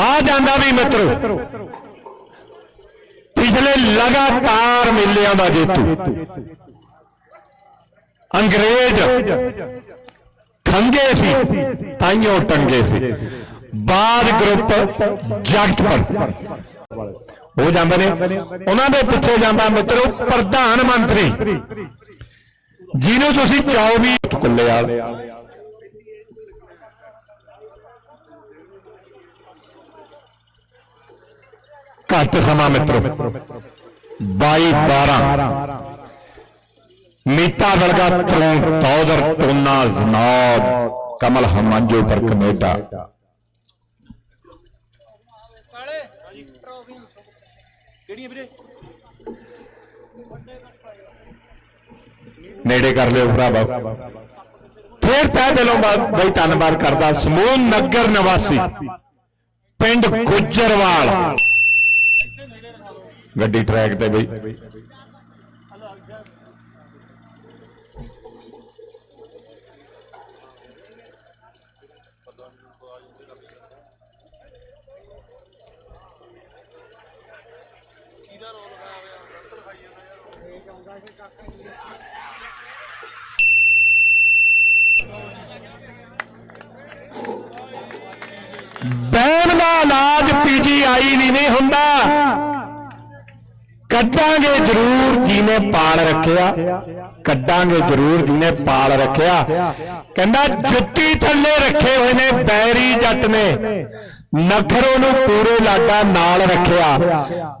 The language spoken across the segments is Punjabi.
ਆ ਜਾਂਦਾ ਵੀ ਮਿੱਤਰੋ। ਪਿਛਲੇ ਲਗਾਤਾਰ ਮੇਲਿਆਂ ਦਾ ਜੇਤੂ। ਅੰਗਰੇਜ਼ ਖੰਗੇ ਸੀ, ਤਾਈਓ ਟੰਗੇ ਸੀ। ਬਾਦ ਗਰੁੱਪ ਜਗਤਪੁਰ। ਉਹ ਜਾਂਦੇ ਨੇ। ਉਹਨਾਂ ਦੇ ਪਿੱਛੇ ਜਾਂਦਾ ਮਿੱਤਰੋ ਪ੍ਰਧਾਨ ਮੰਤਰੀ। ਜਿਹਨੂੰ ਤੁਸੀਂ 24 ਕੁੱਲੇਵਾਲ ਘੱਟ ਸਮਾਂ ਮਿੱਤਰੋ। 22 12 ਮੀਤਾ ਵਰਗਾ ਤਰੂ ਤੌਦਰ ਟੋਨਾ ਜ਼ਨਾਬ ਕਮਲ ਹਮਾਂਜੋ ਪਰ ਕਿਹੜੀਆਂ ਵੀਰੇ? ਨੇੜੇ ਕਰ ਲਿਓ ਭਰਾਵਾ। ਫੇਰ ਤਹਿ ਦਿਲੋਂ ਬਈ ਧੰਨਵਾਦ ਕਰਦਾ ਸਮੂਹ ਨਗਰ ਨਿਵਾਸੀ ਪਿੰਡ ਗੁੱਜਰਵਾਲ। ਗੱਡੀ ਟਰੈਕ ਤੇ ਬਈ। ਬੈਨ ਦਾ ਇਲਾਜ ਪੀਜੀਆਈ ਵੀ ਨਹੀਂ ਹੁੰਦਾ। ਕੱਢਾਂਗੇ ਜ਼ਰੂਰ ਜਿਹਨੇ ਪਾਲ ਰੱਖਿਆ। ਕੱਢਾਂਗੇ ਜ਼ਰੂਰ ਜਿਹਨੇ ਪਾਲ ਰੱਖਿਆ। ਕਹਿੰਦਾ ਜੁੱਤੀ ਥੱਲੇ ਰੱਖੇ ਹੋਏ ਨੇ, ਬੈਰੀ ਜੱਟ ਨੇ। ਨਖਰੋ ਨੂੰ ਪੂਰੇ ਲਾਡਾ ਨਾਲ ਰੱਖਿਆ।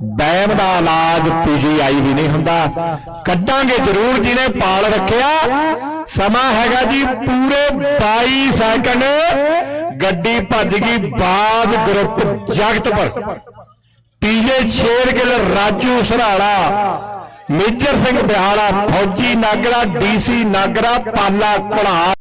ਬੈਮ ਦਾ ਇਲਾਜ ਪੀਜੀਆਈ ਵੀ ਨਹੀਂ ਹੁੰਦਾ। ਕੱਢਾਂਗੇ ਜ਼ਰੂਰ ਜਿਹਨੇ ਪਾਲ ਰੱਖਿਆ। ਸਮਾਂ ਹੈਗਾ ਜੀ ਪੂਰੇ 22 ਸੈਕਿੰਡ। ਗੱਡੀ ਭੱਜ ਗਈ ਬਾਦ ਗਰੁੱਪ ਜਗਤਪੁਰ। ਪੀਲੇ ਸ਼ੇਰਗਿੱਲ ਰਾਜੂ ਸਰਾੜਾ ਮੇਜਰ ਸਿੰਘ ਬਿਹਾਲਾ ਫੌਜੀ ਨਾਗਰਾ ਡੀਸੀ ਨਾਗਰਾ ਪਾਲਾ ਘੁੜਾ